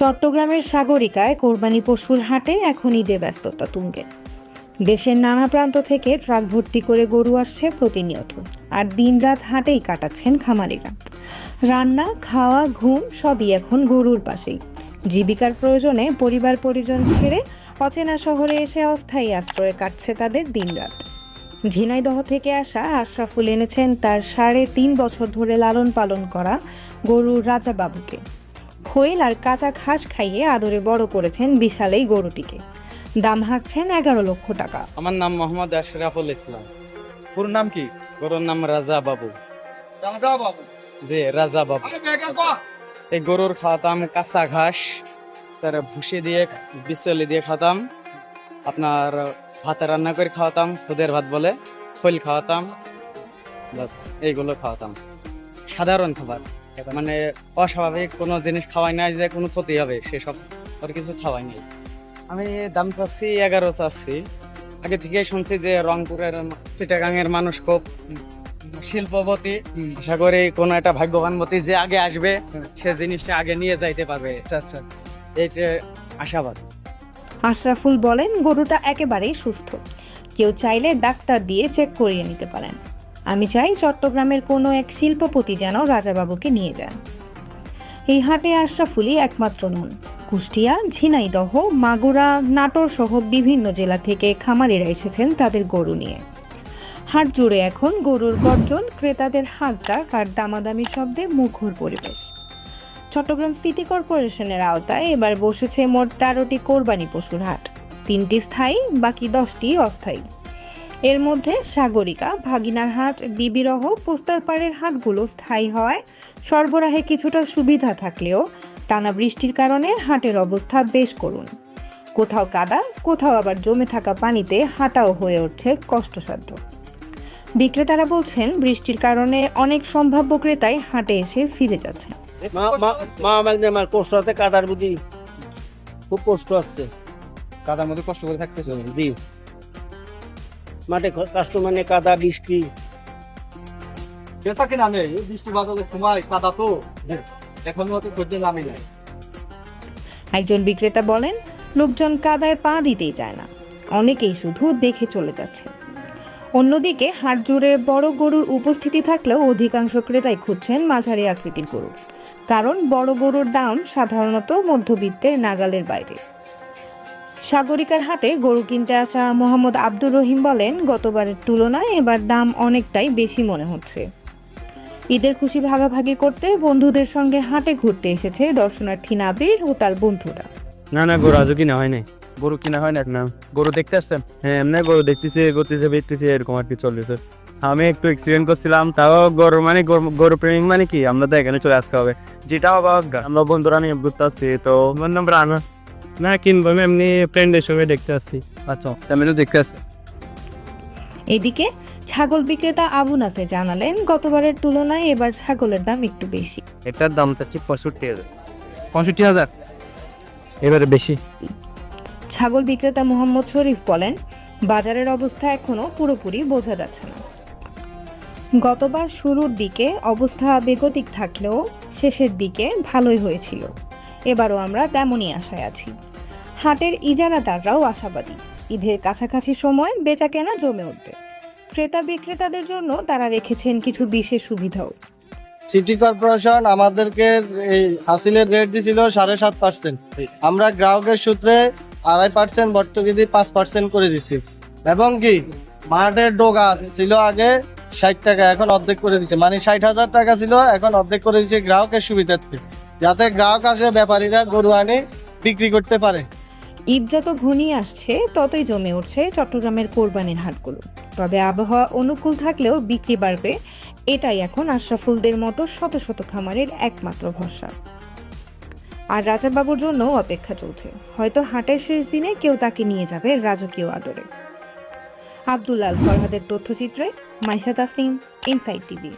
চট্টগ্রামের সাগরিকায় কোরবানি পশুর হাটে এখন ঈদে ব্যস্ততা তুঙ্গে। দেশের নানা প্রান্ত থেকে ট্রাক ভর্তি করে গরু আসছে প্রতিনিয়ত, আর দিনরাত হাটেই কাটাচ্ছেন খামারিরা। রান্না, খাওয়া, ঘুম সবই এখন গরুর পাশেই। জীবিকার প্রয়োজনে পরিবার পরিজন ছেড়ে অচেনা শহরে এসে অস্থায়ী আশ্রয়ে কাটছে তাদের দিনরাত। ঝিনাইদহ থেকে আসা আশরাফুল এনেছেন তার সাড়ে তিন বছর ধরে লালন পালন করা গরুর রাজা বাবুকে খৈল আর কাঁচা ঘাস খাইয়ে আদরে বড় করেছেন বিশাল এই গরুটিকে। দাম হাঁকছেন এগারো লক্ষ টাকা। আমার নাম মোহাম্মদ আশরাফুল ইসলাম। পুরো নাম কি? গরুর নাম রাজা বাবু। জি রাজা বাবু। এই গরুর খাওয়াতাম কাঁচা ঘাস তার ভুসি দিয়ে বিচলি দিয়ে খাওয়াতাম আপনার ভাতে রান্না করে খাওয়াতাম খুদের ভাত বলে খৈল খাওয়াতাম বাস এইগুলো খাওয়াতাম। সাধারণ খাবার। মানে অস্বাভাবিক কোনো জিনিস খাওয়াই নাই যে কোনো ক্ষতি হবে সেসব আর কিছু খাওয়াই নাই। আমি দাম চাচ্ছি এগারো চাচ্ছি। আগে থেকেই শুনছি যে রংপুরের চিটাগাংয়ের মানুষ খুব শিল্পপতি। আশা করি কোনো একটা ভাগ্যবানবতী যে আগে আসবে সে জিনিসটা আগে নিয়ে যাইতে পারবে। আচ্ছা আচ্ছা। এইটা আশাবাদ। আশরাফুল বলেন গরুটা একেবারেই সুস্থ। কেউ চাইলে ডাক্তার দিয়ে চেক করিয়ে নিতে পারেন। আমি চাই চট্টগ্রামের কোনো এক শিল্পপতি যেন রাজাবাবুকে নিয়ে যান এই হাটে আশরাফুলি একমাত্র নন। কুষ্টিয়া, ঝিনাইদহ, মাগুরা, নাটোর সহ বিভিন্ন জেলা থেকে খামারিরা এসেছেন তাদের গরু নিয়ে। হাট জুড়ে এখন গরুর গর্জন, ক্রেতাদের হাঁক ডাক আর দামাদামি শব্দে মুখর পরিবেশ। চট্টগ্রাম সিটি কর্পোরেশনের আওতায় এবার বসেছে মোট তেরোটি কোরবানি পশুর হাট। তিনটি স্থায়ী, বাকি দশটি অস্থায়ী। এর মধ্যে সাগরিকা ভাগিনার হাট বিবিরহ পোস্তারপাড়ের হাটগুলো স্থায়ী হওয়ায় সরবরাহে কিছুটা সুবিধা থাকলেও টানা বৃষ্টির কারণে হাটের অবস্থা বেশ করুন কোথাও কাদা কোথাও আবার জমে থাকা পানিতে হাঁটাও হয়ে উঠছে কষ্টসাধ্য। বিক্রেতারা বলছেন বৃষ্টির কারণে অনেক সম্ভাব্য ক্রেতাই হাটে এসে ফিরে যাচ্ছে মা মা মা আমার কষ্ট আছে কাদার খুব কষ্ট আসছে কাদার মধ্যে কষ্ট করে থাকতেছে? জি। মাঠে কষ্ট মানে কাদা বৃষ্টি। বেচা কিনা নেই বৃষ্টি বাদলের সময় কাদা তো। এখন খোঁজে নামি নাই। একজন বিক্রেতা বলেন লোকজন কাদায় পা দিতেই চায় না। অনেকেই শুধু দেখে চলে যাচ্ছে অন্যদিকে হাট জুড়ে বড় গরুর উপস্থিতি থাকলেও অধিকাংশ ক্রেতাই খুঁজছেন মাঝারি আকৃতির গরু। কারণ বড় গরুর দাম সাধারণত মধ্যবিত্তের নাগালের বাইরে। সাগরিকার হাটে গরু কিনতে আসা মোহাম্মদ আব্দুর রহিম বলেন গতবারের তুলনায় এবার দাম অনেকটাই বেশি মনে হচ্ছে। ঈদের খুশি ভাগাভাগি করতে বন্ধুদের সঙ্গে হাটে ঘুরতে এসেছে দর্শনার্থী নাবির ও তার বন্ধুরা। না না গরু আজও কিনা হয় নাই। গরু কিনা হয় না না। গরু দেখতে আসছেন হ্যাঁ এমনি গরু দেখতেছি করতেছে বেচতেছি এরকম আর কি চলতেছে। আমি একটু এক্সিডেন্ট করছিলাম তাও গরু মানে গরু- প্রেমিক মানে কি? আমরা তো এখানে চলে আসতে হবে। যেটা অবাক। আমরা বন্ধুরা নিয়ে ঘুরতে আসছি তো আমার নাম রানা। না কিনবো আমি এমনি ফ্রেন্ডের সঙ্গে দেখতে আসছি। আচ্ছা আমি তো দেখতে আসছেন এদিকে ছাগল বিক্রেতা আবু নাসে জানালেন গতবারের তুলনায় এবার ছাগলের দাম একটু বেশি। এটার দাম চাচ্ছি পঁয়ষট্টি হাজার। পঁয়ষট্টি হাজার? এবারে বেশি। ছাগল বিক্রেতা মোহাম্মদ শরীফ বলেন বাজারের অবস্থা এখনও পুরোপুরি বোঝা যাচ্ছে না। গতবার শুরুর দিকে অবস্থা বেগতিক থাকলেও শেষের দিকে ভালোই হয়েছিল। এবারও আমরা তেমনই আশায় আছি। হাটের ইজারাদাররাও আশাবাদী। ঈদের কাছাকাছি সময় বেচা কেনা জমে উঠবে। ক্রেতা বিক্রেতাদের জন্য তারা রেখেছেন কিছু বিশেষ সুবিধাও। সিটি কর্পোরেশন আমাদেরকে এই হাসিলের রেট দিছিল সাড়ে সাত পার্সেন্ট আমরা গ্রাহকের সূত্রে আড়াই পার্সেন্ট ভর্তুকি পাঁচ পার্সেন্ট করে দিছি। এবং কি, মাঠের ডোগা ছিল আগে ষাট টাকা, এখন অর্ধেক করে দিচ্ছে মানে ষাট হাজার টাকা ছিল, এখন অর্ধেক করে দিচ্ছে গ্রাহকের সুবিধার্থে। যাতে গ্রাহক আসে, ব্যাপারীরা গরু আনে, বিক্রি করতে পারে। ঈদ যত ঘনিয়ে আসছে, ততই জমে উঠছে চট্টগ্রামের কোরবানির হাটগুলো। তবে আবহাওয়া অনুকূল থাকলেও বিক্রি বাড়বে, এটাই এখন আশরাফুলদের মতো শত শত খামারের একমাত্র ভরসা। আর রাজাবাবুর জন্য অপেক্ষা চলছে। হয়তো হাটের শেষ দিনে কেউ তাকে নিয়ে যাবে রাজকীয় আদরে। আব্দুল্লাল ফরহাদের তথ্যচিত্রে মাইশা তাসলিম, ইনসাইড টিভি।